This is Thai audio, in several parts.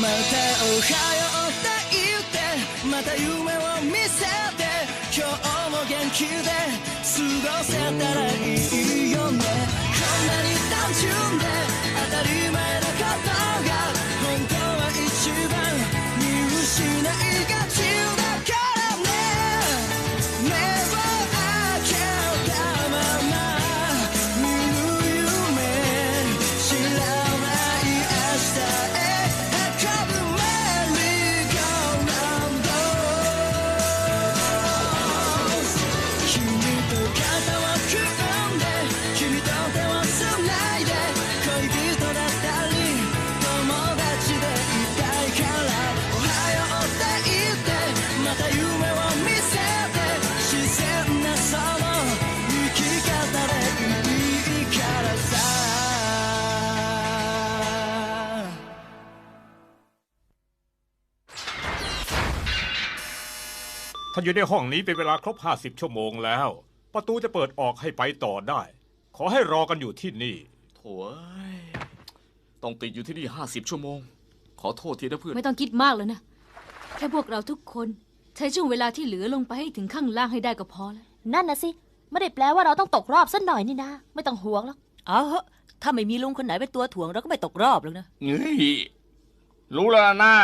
またおはようって言ってまた夢を見せて今日も元気で過ごせたらいいよね。こんなに単純で当たり前 ท่านอยู่ในห้องนี้เป็นเวลาครบ 50 ชั่วโมงแล้ว ประตูจะเปิดออกให้ไปต่อได้ ขอให้รอกันอยู่ที่นี่ โถ่เอ้ยต้องติดอยู่ที่นี่ห้าสิบชั่วโมง ขอโทษทีนะเพื่อน ไม่ต้องคิดมากแล้วนะ แค่พวกเราทุกคนใช้ช่วงเวลาที่เหลือลงไปให้ถึงข้างล่างให้ได้ก็พอแล้วนั่นนะสิ ไม่ได้แปลว่าเราต้องตกรอบสักหน่อยนี่นะ ไม่ต้องห่วงหรอก เอาเหอะถ้าไม่มีลุงคนไหนเป็นตัวถ่วงเราก็ไม่ตกรอบหรอกนะ เฮ้ยรู้แล้วนะ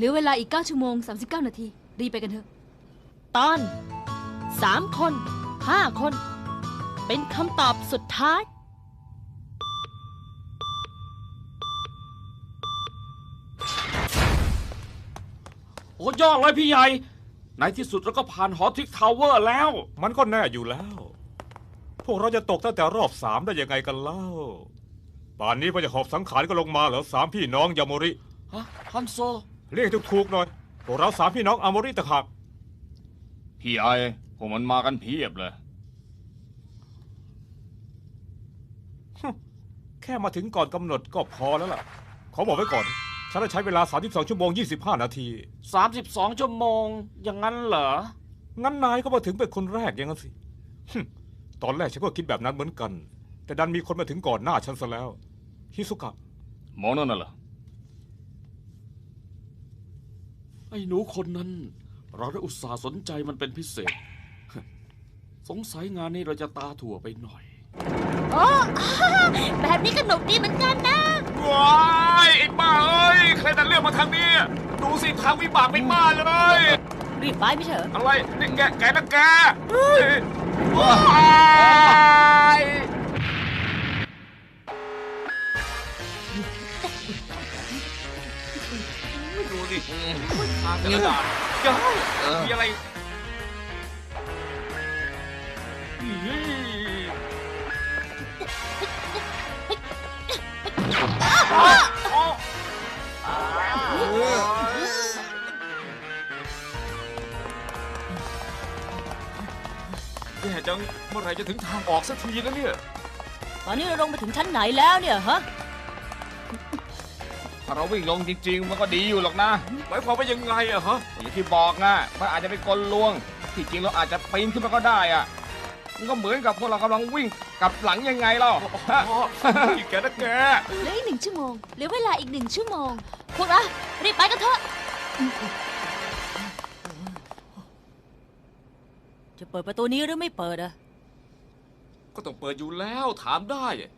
เหลือเวลาอีก 9 ชั่วโมง 39 นาที รีบไปกันเถอะ ตอนสามคนห้าคน เป็นคำตอบสุดท้าย โอ้ยอดเลยพี่ใหญ่ ในที่สุดเราก็ผ่านหอทริกทาวเวอร์แล้ว มันก็แน่อยู่แล้ว พวกเราจะตกตั้งแต่รอบสามได้ยังไงกันเล่า ป่านนี้พอจะหอบสังขารก็ลงมาเหรอสามพี่น้องยาโมริ ฮะฮันโซ เรียกถูกๆหน่อยพวกเราสามพี่น้องอาโมริตะหักพี่ไอ้พวกมันมากันเพียบเลย แค่มาถึงก่อนกำหนดก็พอแล้วล่ะ ขอบอกไว้ก่อน ฉันจะใช้เวลา 32 ชั่วโมง 25 นาที 32 ชั่วโมง อย่างนั้นเหรอ งั้นนายก็มาถึงเป็นคนแรกอย่างนั้นสิฮึ่มตอนแรกฉันก็คิดแบบนั้นเหมือนกัน แต่ดันมีคนมาถึงก่อนหน้าฉันซะแล้ว ฮิสุกะ หมอนั่นน่ะเหรอ ไอ้หนูคนนั้น เราได้อุตส่าห์สนใจมันเป็นพิเศษ สงสัยงานนี้เราจะตาถั่วไปหน่อย โอ้แบบนี้ก็หนุกดีเหมือนกันนะ ว้ายไอ้บ้าเอ้ยใครแต่เลือกมาทางนี้ดูสิทางวิบากไม่บ้าเลย รีบไปไม่ใช่เหรออะไรนี่แกแกนะแกเฮ้ยว้ายดูดิ ทางกระดาษเจ้ามีอะไรอื้อแย่จังเมื่อไหร่จะถึงทางออกสักทีนะเนี่ย ตอนนี้เราลงไปถึงชั้นไหนแล้วเนี่ยฮะ ถ้าเราวิ่งลงจริง ๆ มันก็ดีอยู่หรอกนะหมายความว่ายังไงอะฮะอย่างที่บอกนะมันอาจจะเป็นกลลวง ที่จริงเราอาจจะปีนขึ้นมาก็ได้อะมันก็เหมือนกับพวกเรากำลังวิ่งกลับหลังยังไงเล่าอีกแกนะแกเหลืออีกหนึ่งชั่วโมงเหลือเวลาอีกหนึ่งชั่วโมง พวกเรารีบไปกันเถอะ จะเปิดประตูนี้หรือไม่เปิดอะก็ต้องเปิดอยู่แล้วถามได้นี่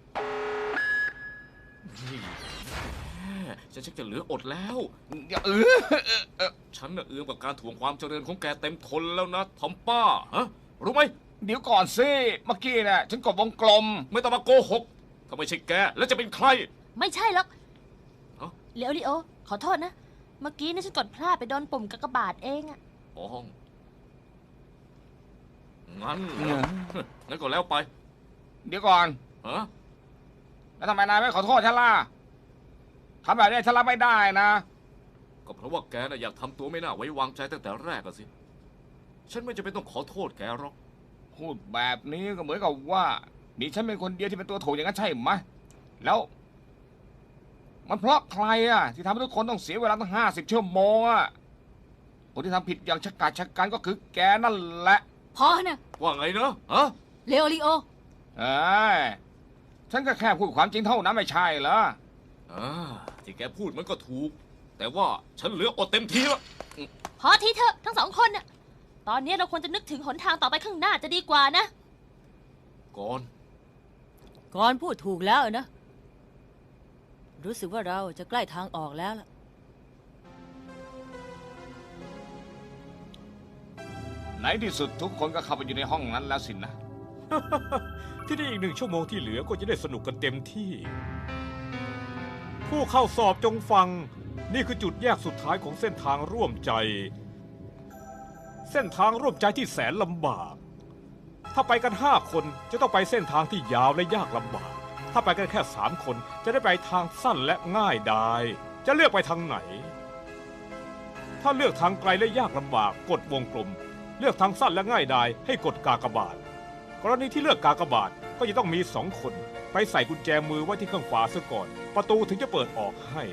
ฉันชักจะเหลืออดแล้ว เออเออฉันน่ะเอื้อมกับการถ่วงความเจริญของแกเต็มทนแล้วนะทอมป้าฮะรู้ไหมเดี๋ยวก่อนสิเมื่อกี้น่ะฉันกดวงกลม ไม่ต้องมาโกหกถ้าไม่ใช่แกแล้วจะเป็นใคร ไม่ใช่หรอกเอ้าเลโอริโอ ขอโทษนะ เมื่อกี้นี่ฉันกดพลาดไปโดนปุ่มกากบาทเองอะอ๋องั้นเหรองั้นก็แล้วไปเดี๋ยวก่อนฮะแล้วทำไมนายไม่ขอโทษฉันล่ะ ทำแบบนี้ฉันรับไม่ได้นะ ก็เพราะว่าแกน่ะอยากทำตัวไม่น่าไว้วางใจตั้งแต่แรกอะสิ ฉันไม่จำเป็นต้องขอโทษแกหรอก พูดแบบนี้ก็เหมือนกับว่า มีฉันเป็นคนเดียวที่เป็นตัวถูกอย่างนั้นใช่ไหมแล้ว มันเพราะใครอะที่ทำให้ทุกคนต้องเสียเวลาตั้งห้าสิบชั่วโมงอะคนที่ทำผิดอย่างชะกาจชะกันก็คือแกนั่นแหละพอนะว่าไงนะฮะเลโอริโอ เอ้ยฉันก็แค่พูดความจริงเท่านั้นไม่ใช่เหรอ อ่าที่แกพูดมันก็ถูก แต่ว่าฉันเหลืออดเต็มทีแล้วพอทีเถอะทั้งสองคนน่ะ ตอนนี้เราควรจะนึกถึงหนทางต่อไปข้างหน้าจะดีกว่านะ ก่อน ก่อนพูดถูกแล้วนะ รู้สึกว่าเราจะใกล้ทางออกแล้วล่ะไหนที่สุดทุกคนก็เข้าไปอยู่ในห้องนั้นแล้วสินะ ที่นี่อีกหนึ่งชั่วโมงที่เหลือก็จะได้สนุกกันเต็มที่ ผู้เข้าสอบจงฟัง นี่คือจุดแยกสุดท้ายของเส้นทางร่วมใจ เส้นทางร่วมใจที่แสนลำบาก ถ้าไปกันห้าคนจะต้องไปเส้นทางที่ยาวและยากลำบาก ถ้าไปกันแค่สามคนจะได้ไปทางสั้นและง่ายดายจะเลือกไปทางไหน ถ้าเลือกทางไกลและยากลำบากกดวงกลม เลือกทางสั้นและง่ายดายให้กดกากบาท กรณีที่เลือกกากบาทก็จะต้องมีสองคน ไปใส่กุญแจมือไว้ที่ข้างฝาซะก่อน ประตูถึงจะเปิดออกให้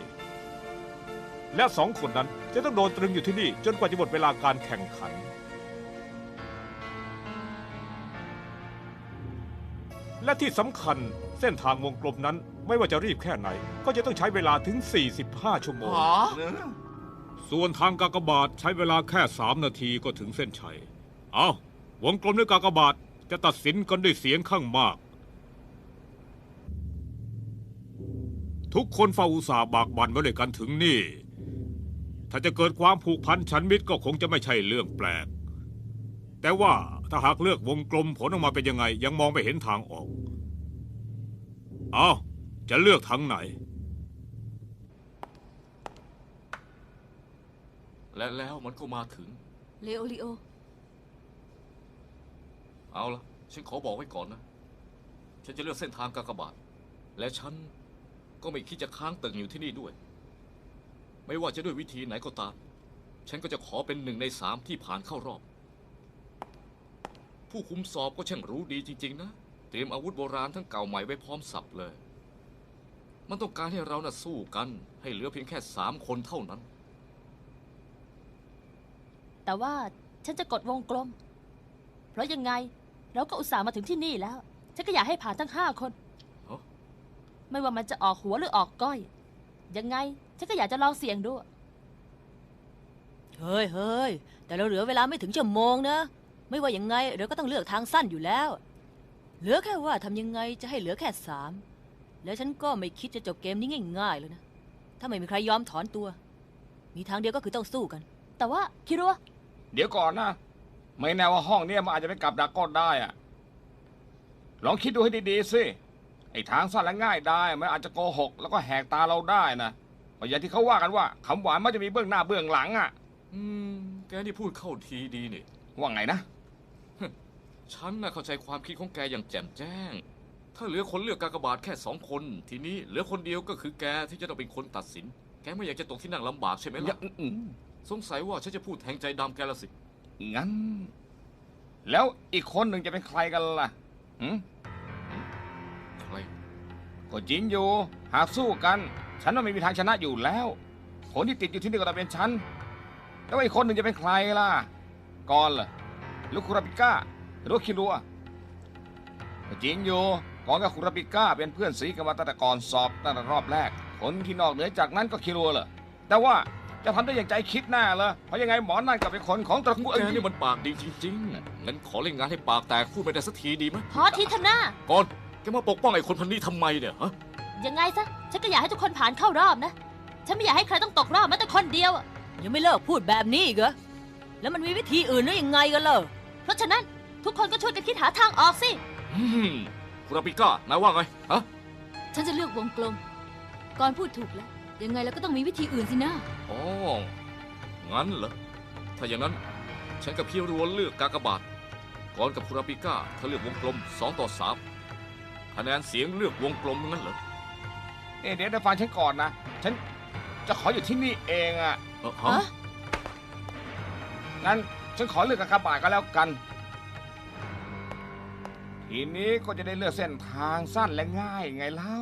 และสองคนนั้นจะต้องโดนตรึงอยู่ที่นี่จนกว่าจะหมดเวลาการแข่งขัน และที่สำคัญเส้นทางวงกลมนั้นไม่ว่าจะรีบแค่ไหน ก็จะต้องใช้เวลาถึง 45 ชั่วโมง ส่วนทางกากบาทใช้เวลาแค่ 3 นาทีก็ถึงเส้นชัย เอาวงกลมด้วยกากบาทจะตัดสินกันด้วยเสียงข้างมาก ทุกคนฝ่าอุตสาห์บากบั่นมาด้วยกันถึงนี่ ถ้าจะเกิดความผูกพันฉันมิตรก็คงจะไม่ใช่เรื่องแปลก แต่ว่าถ้าหากเลือกวงกลมผลออกมาเป็นยังไง ยังมองไม่เห็นทางออก เอาจะเลือกทางไหน และแล้วมันก็มาถึง เลโอริโอ เอาละฉันขอบอกไว้ก่อนนะ ฉันจะเลือกเส้นทางกากบาท และฉัน ก็ไม่คิดจะค้างตึงอยู่ที่นี่ด้วย ไม่ว่าจะด้วยวิธีไหนก็ตาม ฉันก็จะขอเป็นหนึ่งในสามที่ผ่านเข้ารอบ ผู้คุมสอบก็ช่างรู้ดีจริง ๆ นะ เตรียมอาวุธโบราณทั้งเก่าใหม่ไว้พร้อมสับเลย มันต้องการให้เราน่ะสู้กัน ให้เหลือเพียงแค่สามคนเท่านั้น แต่ว่าฉันจะกดวงกลม เพราะยังไงเราก็อุตส่าห์มาถึงที่นี่แล้ว ฉันก็อยากให้ผ่านทั้งห้าคน ไม่ว่ามันจะออกหัวหรือออกก้อย ยังไง ฉันก็อยากจะลองเสี่ยงดูเฮ้ยเฮ้ยแต่เราเหลือเวลาไม่ถึงชั่วโมงนะ ไม่ว่ายังไงเราก็ต้องเลือกทางสั้นอยู่แล้ว เหลือแค่ว่าทำยังไงจะให้เหลือแค่สามแล้วฉันก็ไม่คิดจะจบเกมนี้ง่ายๆเลยนะ ถ้าไม่มีใครยอมถอนตัว มีทางเดียวก็คือต้องสู้กัน แต่ว่าคิรัวเดี๋ยวก่อนนะ ไม่แน่ว่าห้องเนี้มันอาจจะเป็นกับดักก็ได้อะลองคิดดูให้ดีๆสิ ไอ้ทางสั้นและง่ายได้มันอาจจะโกหก แล้วก็แหกตาเราได้นะเพราะอย่างที่เขาว่ากันว่าคำหวานมันจะมีเบื้องหน้าเบื้องหลังอะ อืม แกนี่พูดเข้าทีดีนี่ ว่าไงนะ ฉันน่ะเข้าใจความคิดของแกอย่างแจ่มแจ้ง ถ้าเหลือคนเลือกกากบาทแค่สองคน ทีนี้เหลือคนเดียวก็คือแกที่จะต้องเป็นคนตัดสิน แกไม่อยากจะตกที่นั่งลำบากใช่ไหมอย่าล่ะ อืมสงสัยว่าฉันจะพูดแทงใจดำแกละสิ งั้น แล้วอีกคนหนึ่งจะเป็นใครกันล่ะหืมใคร ก็จริงอยู่ หากสู้กัน ฉันว่าไม่มีทางชนะอยู่แล้ว คนที่ติดอยู่ที่นี่ก็ต้องเป็นฉัน แล้วอีกคนหนึ่งจะเป็นใครล่ะกอนเหรอลูกคุราปิก้าหรือว่าคิรัวก็จริงอยู่กอนกับคุราปิก้าเป็นเพื่อนสีกันมาตั้งแต่ก่อนสอบตั้งแต่รอบแรก คนที่นอกเหนือจากนั้นก็คิรัวเหรอแต่ว่าจะทำได้อย่างใจคิดแน่เหรอเพราะยังไงหมอนั่นก็เป็นคนของตระกูลแกนี่มันปากดีจริงๆ งั้นขอเล่นงานให้ปากแตกพูดไม่ได้สักทีดีไหมพอทีเถอะหน้าก่อน แกมาปกป้องไอ้คนพันนี้ทำไมเนี่ยฮะยังไงซะ ฉันก็อยากให้ทุกคนผ่านเข้ารอบนะ ฉันไม่อยากให้ใครต้องตกรอบแม้แต่คนเดียวอะยังไม่เลิกพูดแบบนี้อีกเหรอ แล้วมันมีวิธีอื่นหรือยังไงกันเหรอเพราะฉะนั้นทุกคนก็ช่วยกันคิดหาทางออกสิ อืมคุราปิก้านายว่าไงฮะฉันจะเลือกวงกลม ก่อนพูดถูกแล้ว ยังไงเราก็ต้องมีวิธีอื่นสินะ อ๋องั้นเหรอถ้าอย่างนั้น ฉันกับพี่รัวเลือกกากบาทก่อนกับคุราปิก้าเธอเลือกวงกลม2ต่อ3 คะแนนเสียงเลือกวงกลมงั้นเหรอเอ๊ะเดี๋ยวเดี๋ยวฟังฉันก่อนนะ ฉันจะขออยู่ที่นี่เองอะ เออฮะฮะ งั้นฉันขอเลือกกากบาทก็แล้วกัน ทีนี้ก็จะได้เลือกเส้นทางสั้นและง่ายไงเล่า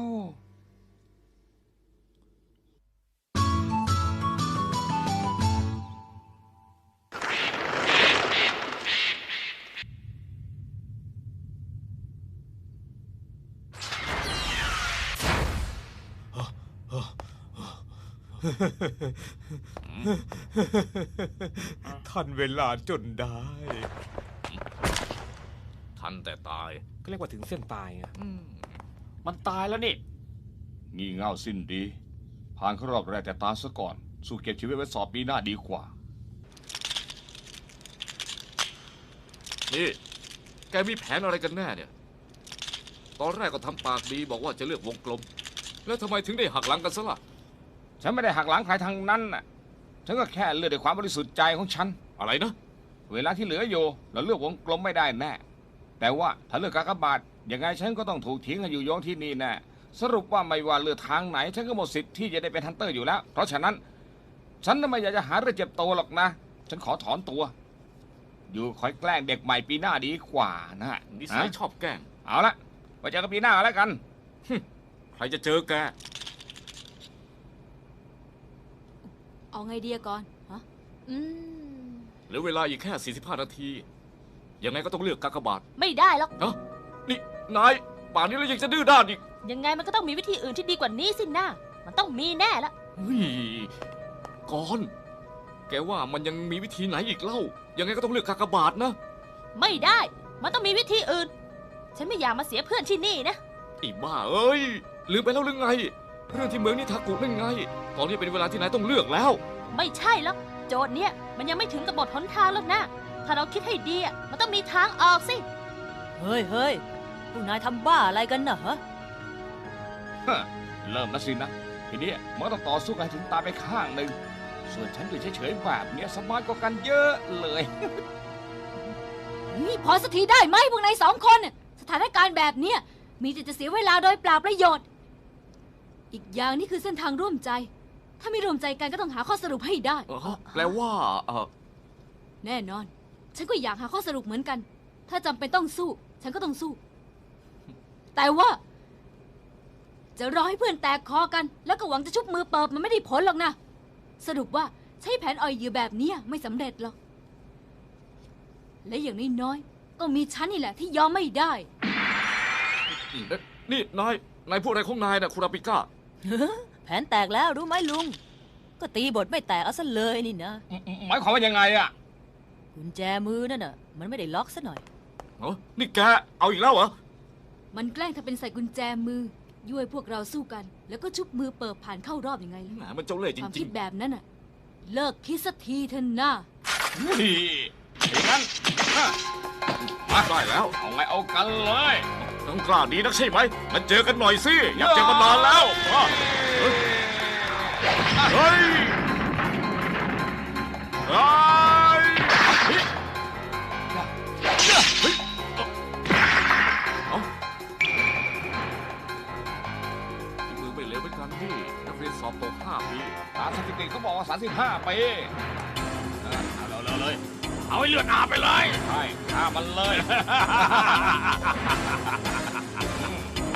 ทันเวลาจนได้ ทันแต่ตาย ก็เรียกว่าถึงเส้นตายไงอืมมันตายแล้วนี่ งี่เง่าสิ้นดี ผ่านเข้ารอบแรกแต่ตายซะก่อน สู้เก็บชีวิตไว้สอบปีหน้าดีกว่า นี่ แกมีแผนอะไรกันแน่เนี่ย ตอนแรกก็ทำปากดีบอกว่าจะเลือกวงกลม แล้วทำไมถึงได้หักหลังกันซะล่ะ ฉันไม่ได้หักหลังใครทางนั้นน่ะฉันก็แค่เลือกด้วยความบริสุทธิ์ใจของฉัน อะไรนะ เวลาที่เหลืออยู่เราเลือกวงกลมไม่ได้แน่ แต่ว่าถ้าเลือกกากบาทยังไงฉันก็ต้องถูกทิ้งให้อยู่โยงที่นี่แน่สรุปว่าไม่ว่าเลือกทางไหน ฉันก็หมดสิทธิ์ที่จะได้เป็นฮันเตอร์อยู่แล้ว เพราะฉะนั้น ฉันน่ะไม่อยากจะหาเรื่องเจ็บตัวหรอกนะ ฉันขอถอนตัว อยู่คอยแกล้งเด็กใหม่ปีหน้าดีกว่านะนิสัยฮะชอบแกล้ง เอาละไว้เจอกันปีหน้าแล้วกัน ใครจะเจอแก เอาไงดีอะก่อนฮะอืม เหลือเวลาอีกแค่ 45 นาที ยังไงก็ต้องเลือกกากบาทไม่ได้หรอกเนาะนี่นายป่านนี้แล้วยังจะดื้อด้านอีกยังไงมันก็ต้องมีวิธีอื่นที่ดีกว่านี้สินะมันต้องมีแน่ละ เฮ้ยก่อน แกว่ามันยังมีวิธีไหนอีกเล่า ยังไงก็ต้องเลือกกากบาทนะ ไม่ได้ มันต้องมีวิธีอื่น ฉันไม่อยากมาเสียเพื่อนที่นี่นะ ไอ้บ้าเอ้ยลืมไปแล้วหรือไง เรื่องที่เมืองนิทากุนั่นไง ตอนนี้เป็นเวลาที่นายต้องเลือกแล้ว ไม่ใช่หรอกโจทย์เนี้ยมันยังไม่ถึงกับบทหนทางหรอกนะ ถ้าเราคิดให้ดีอะมันต้องมีทางออกสิ เฮ้ยเฮ้ยพวกนายทำบ้าอะไรกันน่ะฮะฮะเริ่มแล้วสินะ ทีนี้มันก็ต้องต่อสู้กันให้ถึงตายไปข้างหนึ่ง ส่วนฉันอยู่เฉยๆแบบเนี้ยสบายกว่ากันเยอะเลย นี่พอสักทีได้ไหมพวกนายสองคนน่ะสถานการณ์แบบเนี้ยมีแต่จะเสียเวลาโดยเปล่าประโยชน์ อีกอย่างนี่คือเส้นทางร่วมใจ ถ้าไม่ร่วมใจกันก็ต้องหาข้อสรุปให้ได้ เออแปลว่าเออแน่นอน ฉันก็อยากหาข้อสรุปเหมือนกัน ถ้าจำเป็นต้องสู้ ฉันก็ต้องสู้ แต่ว่า จะรอให้เพื่อนแตกคอกัน แล้วก็หวังจะชุบมือเปิบมันไม่ได้ผลหรอกนะ สรุปว่าใช้แผนอ่อยเหยื่อแบบเนี้ยไม่สำเร็จหรอก และอย่างน้อยๆก็มีฉันนี่แหละที่ยอมไม่ได้ เอ๊ะนี่นายนายพูดอะไรของนายนะคุราปิก้า แผนแตกแล้วรู้ไหมลุง ก็ตีบทไม่แตกเอาซะเลยนี่นะ หมายความว่ายังไงอะกุญแจมือนั่นน่ะ มันไม่ได้ล็อกซะหน่อย เอ้านี่แกเอาอีกแล้วเหรอ มันแกล้งทำเป็นใส่กุญแจมือย้วยพวกเราสู้กัน แล้วก็ชุบมือเปิบผ่านเข้ารอบยังไงล่ะแหมมันเจ้าเล่ห์จความริคิงดแบบนั้นน่ะ เลิกคิดสักทีเถอะนะนี่อย่างนั้นฮะๆมาได้แล้ว เอาไงเอากันเลย ต้องกล้าดีนักใช่ไหมมาเจอกันหน่อยสิ อยากเจอมานานแล้วมาเฮ้ยเฮ้ยเฮ้ยเฮ้ยเอาฝีมือไม่เลวเหมือนกันนี่นักเรียนสอบตกห้าปี ตามสถิติเขาบอกว่า 35ปี เออเอาเลยเลย เอาให้เลือดอาบไปเลย ใช่ฆ่ามันเลย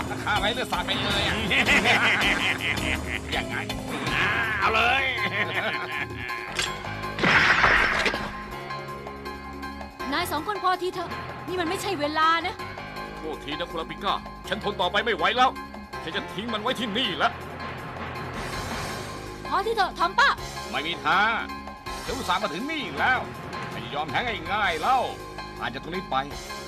ถ้าฆ่าไว้เลือดสาดไปเลยอะยังไงเอาเลย นายสองคนพอทีเถอะ นี่มันไม่ใช่เวลานะ โทษทีนะคุณลาปิก้า ฉันทนต่อไปไม่ไหวแล้ว ฉันจะทิ้งมันไว้ที่นี่แล้วพอทีเถอะทอมป้า ไม่มีทางเดี๋ยวอุตส่าห์มาถึงนี่แล้วไม่ ยอมแพ้ง่ายๆแล้วผ่านจากตรงนี้ไป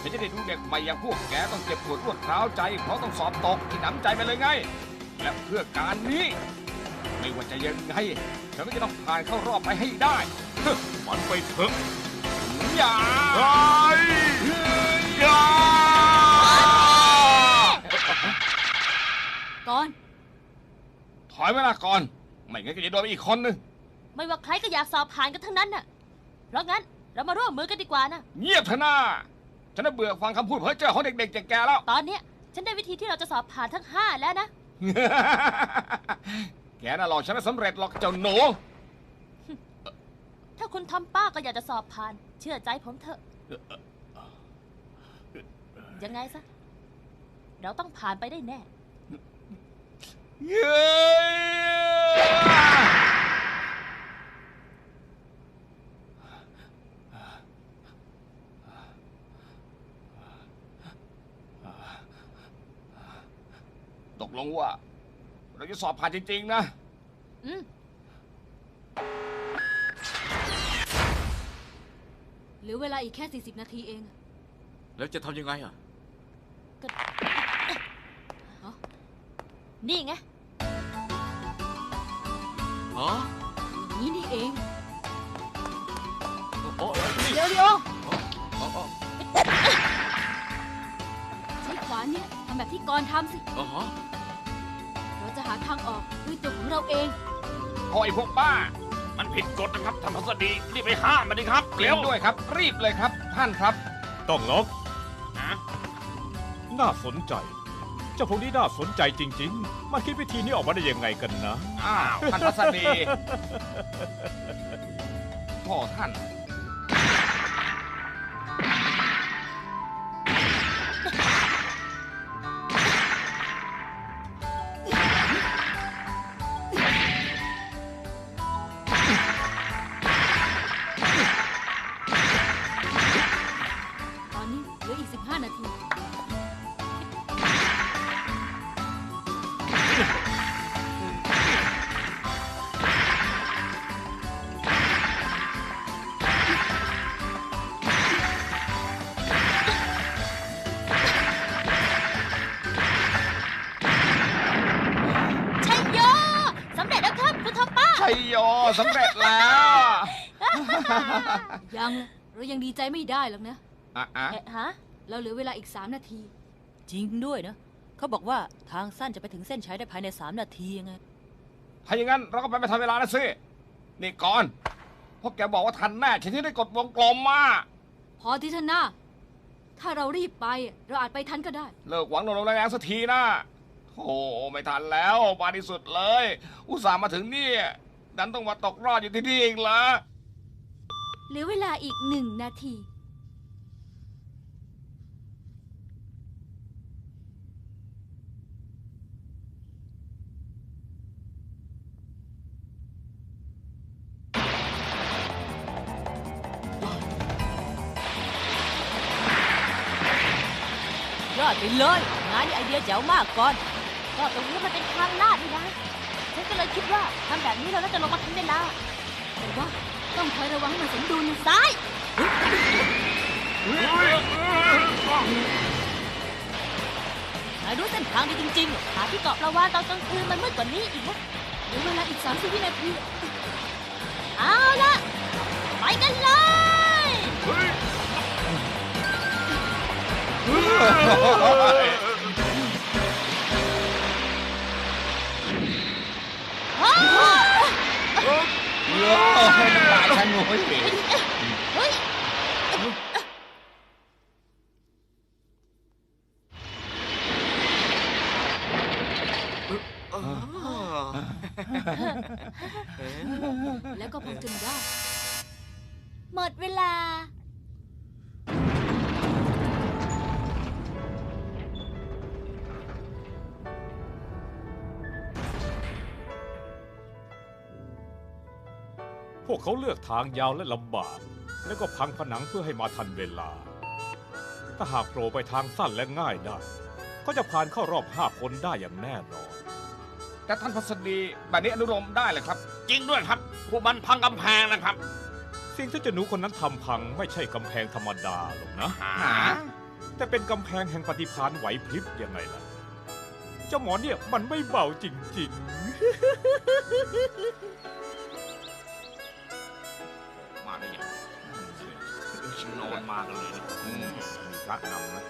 ฉันจะได้ดูเด็กใหม่อย่างพวกแกต้องเจ็บปวดรวดร้าวใจ เพราะต้องสอบตกที่หนำใจไปเลยไง และเพื่อการนี้ ไม่ว่าจะยังไงฉันก็จะต้องผ่านเข้ารอบไปให้ได้มันไปเถอะอย่าไอ้ยาก่อน ถอยเวลาก่อน ไม่งั้นก็จะโดนไปอีกคนนึง ไม่ว่าใครก็อยากสอบผ่านกันทั้งนั้นน่ะ เพราะงั้น เรามาร่วมมือกันดีกว่านะ เงียบเถอะนะฉันน่ะเบื่อฟังคำพูดเพ้อเจ้อของเด็กๆจากแกแล้ว ตอนเนี้ยฉันได้วิธีที่เราจะสอบผ่านทั้งห้าแล้วนะ แกน่ะหลอกฉันไม่สำเร็จหรอกเจ้าหนู ถ้าคุณทำป้าก็อยากจะสอบผ่าน เชื่อใจผมเถอะ ยังไงซะ เราต้องผ่านไปได้แน่ เย้ ตกลงว่า เราจะสอบผ่านจริง ๆ นะ อืมเหลือเวลาอีกแค่ 40 นาทีเองอะแล้วจะทำยังไงอะนี่ไงอ๋ออย่างนี้นี่เองโอ้นี่เดี๋ยวเดี๋ยวอ๋ออ๋อใช้ขวานเนี่ยทำแบบที่กรณ์ทำสิ อ๋อฮะเรา จะหาทางออกด้วยตัวของเราเอง โอ้ยพวกบ้า มันผิดกฎนะครับท่านพัสดีรีบไปห้ามมันดิครับเร็วด้วยครับ รีบเลยครับ ท่านครับ ต้องลบฮะน่าสนใจ เจ้าพวกนี้น่าสนใจจริง ๆ มันคิดวิธีนี้ออกมาได้ยังไงกันนะ อ้าว ท่านพัสดีพ่อท่าน ยังเลยเรายังดีใจไม่ได้หรอกนะอะอะเอ๊ะฮะ เราเหลือเวลาอีก 3 นาที จริงด้วยนะ เขาบอกว่าทางสั้นจะไปถึงเส้นชัยได้ภายใน 3 นาทีไง ถ้าอย่างนั้นเราก็ไปไม่ทันเวลานะสิ นี่ก่อนพวกแกบอกว่าทันแน่ฉันที่ได้กดวงกลมมาพอที่ท่านหน้าถ้าเรารีบไปเราอาจไปทันก็ได้ เลิกหวังโดนลมแรงๆสักทีนะโอ้ไม่ทันแล้วมาที่สุดเลย อุตส่าห์มาถึงนี่ดันต้องมาตกรอดอยู่ที่นี่เองเหรอ เหลือเวลาอีกหนึ่งนาที ยอดไปเลย งานนี้ไอเดียแจ๋วมากก่อน ก็ตรงนี้มันเป็นทางลาดนี่นะ ฉันก็เลยคิดว่าทำแบบนี้เราน่าจะลงมาทันเวลาแต่ว่า ต้องคอยระวังให้มันสมดุลซ้ายนายรู้เส้นทางดีจริงๆ หาที่เกาะปลาวานตอนกลางคืนมันมืดกว่านี้อีกนะเหลือเวลาอีก 30 วินาที เอาละไปกันเลย เยอะให้น้ำตาฉันโอ้ยเฮ้ยแล้วก็พบจน วกเขาเลือกทางยาวและลำบาก แล้วก็พังผนังเพื่อให้มาทันเวลา ถ้าหากโผล่ไปทางสั้นและง่ายได้ ก็จะผ่านเข้ารอบห้าคนได้อย่างแน่นอน แต่ท่านพัสดีแบบนี้อนุโลมได้เลยครับ จริงด้วยครับพวกมันพังกำแพงนะครับ สิ่งที่เจ้าหนูคนนั้นทำพังไม่ใช่กำแพงธรรมดาหรอกนะ หา แต่เป็นกำแพงแห่งปฏิภาณไหวพริบยังไงล่ะ เจ้าหมอเนี่ยมันไม่เบาจริงม นอนมากันเลยนะอืมมีพระนำนะ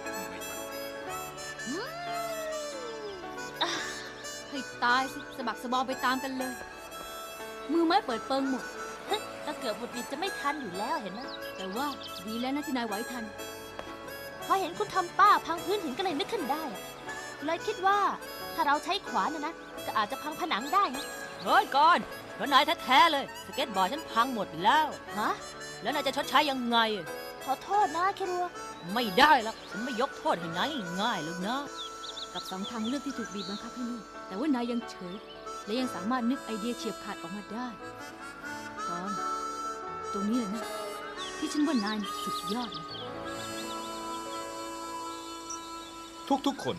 ให้ตายสิสะบักสะบอมไปตามกันเลย มือไม้เปิดเปิงหมดก็เกือบหมดวิดจะไม่ทันอยู่แล้วเห็นไหมแต่ว่าดีแล้วนะที่นายไหวทัน พอเห็นคุณทำป้าพังพื้นหินก็เลยนึกขึ้นได้อะเลยคิดว่าถ้าเราใช้ขวานนะนะก็อาจจะพังผนังได้นะเฮ้ยก่อนเพราะนายแท้ๆเลย สเก็ตบอร์ดฉันพังหมดแล้ว ฮะ แล้วนายจะชดใช้ยังไง ขอโทษนะแครัว ไม่ได้หรอกฉันไม่ยกโทษให้นายง่ายๆหรอกนะ กับสองทางเลือกที่ถูกบีบบังคับให้เลือกแต่ว่านายยังเฉย และยังสามารถนึกไอเดียเฉียบขาดออกมาได้ก่อน ตรงนี้เลยนะ ที่ฉันว่านายสุดยอดเลยทุกๆคน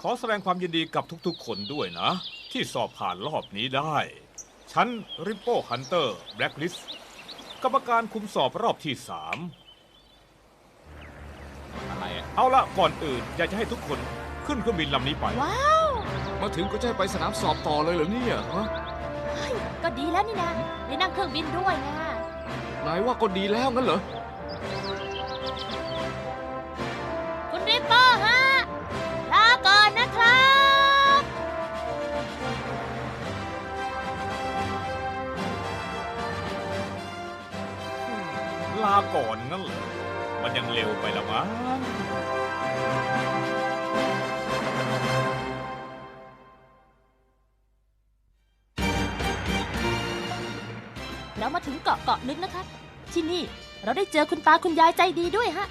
ขอแสดงความยินดีกับทุกๆ คนด้วยนะ ที่สอบผ่านรอบนี้ได้ ฉันริปโป้ฮันเตอร์แบล็คลิสกรรมการคุมสอบรอบที่สามอะไรอะ เอาละก่อนอื่นอยากจะให้ทุกคนขึ้นเครื่องบินลำนี้ไป ว้าว มาถึงก็จะให้ไปสนามสอบต่อเลยเหรอเนี่ยฮะก็ดีแล้วนี่นะได้นั่งเครื่องบินด้วยนะนายว่าก็ดีแล้วงั้นเหรอ คุณริปเปอร์ฮะ ลาก่อนนะครับ ลาก่อนงั้นเหรอมันยังเร็วไปละมั้ง เกาะลึกนะครับที่นี่เราได้เจอคุณตาคุณยายใจดีด้วยฮะ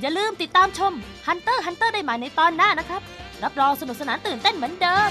อย่าลืมติดตามชม Hunter Hunter ได้ใหม่ในตอนหน้านะครับ รับรองสนุกสนานตื่นเต้นเหมือนเดิม